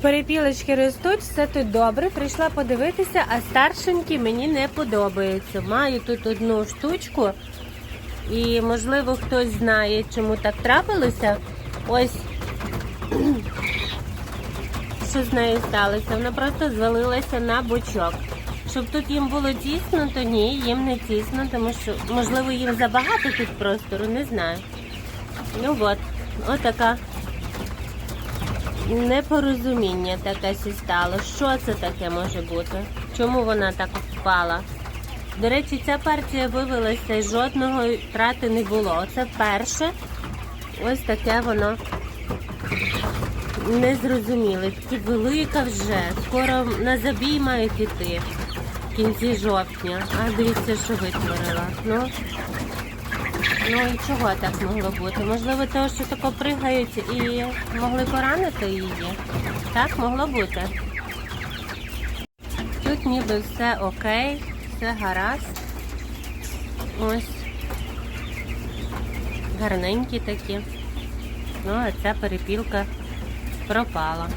Перепілочки ростуть, все тут добре. Прийшла подивитися, а старшенькі мені не подобаються. Маю тут одну штучку, і можливо хтось знає, чому так трапилося. Ось що з нею сталося. Вона просто звалилася на бочок. Щоб тут їм було тісно, то ні, їм не тісно, тому що можливо їм забагато тут простору, не знаю. Ну от, отака непорозуміння таке сі стало. Що це таке може бути? Чому вона так впала? До речі, ця партія вивелася і жодного трати не було. Це перше. Ось таке воно незрозуміле. Такі велика вже. Скоро на забій мають іти в кінці жовтня. А дивіться, що витворила. Ну, Ну і чого так могло бути? Можливо, того, що тако пригають і могли поранити її. Так могло бути. Тут ніби все окей, все гаразд. Ось. Гарненькі такі. Ну, а ця перепілка пропала.